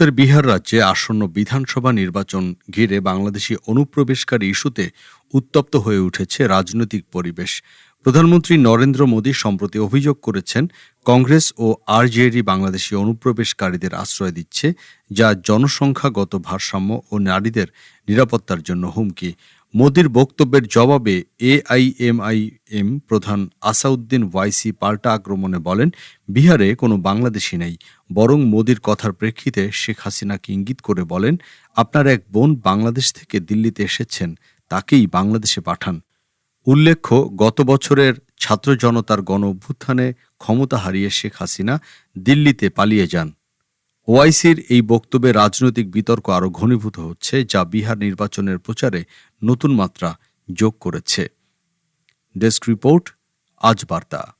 উত্তর বিহার রাজ্যে আসন্ন বিধানসভা নির্বাচন ঘিরে বাংলাদেশি অনুপ্রবেশকারী ইস্যুতে উত্তপ্ত হয়ে উঠেছে রাজনৈতিক পরিবেশ। প্রধানমন্ত্রী নরেন্দ্র মোদী সম্প্রতি অভিযোগ করেছেন, কংগ্রেস ও আরজেডি বাংলাদেশি অনুপ্রবেশকারীদের আশ্রয় দিচ্ছে, যা জনসংখ্যাগত ভারসাম্য ও নারীদের নিরাপত্তার জন্য হুমকি। মোদির বক্তব্যের জবাবে এআইএমআইএম প্রধান আসাউদ্দিন ওয়াইসি পাল্টা আক্রমণে বলেন, বিহারে কোনো বাংলাদেশি নেই। বরং মোদির কথার প্রেক্ষিতে শেখ হাসিনাকে ইঙ্গিত করে বলেন, আপনার এক বোন বাংলাদেশ থেকে দিল্লিতে এসেছেন, তাকেই বাংলাদেশে পাঠান। উল্লেখ্য, গত বছরের ছাত্র জনতার গণ অভ্যুত্থানে ক্ষমতা হারিয়ে শেখ হাসিনা দিল্লিতে পালিয়ে যান। ওআইসির এই বক্তব্যে রাজনৈতিক বিতর্ক আরও ঘনীভূত হচ্ছে, যা বিহার নির্বাচনের প্রচারে নতুন মাত্রা যোগ করেছে। ডেস্ক রিপোর্ট, আজ বার্তা।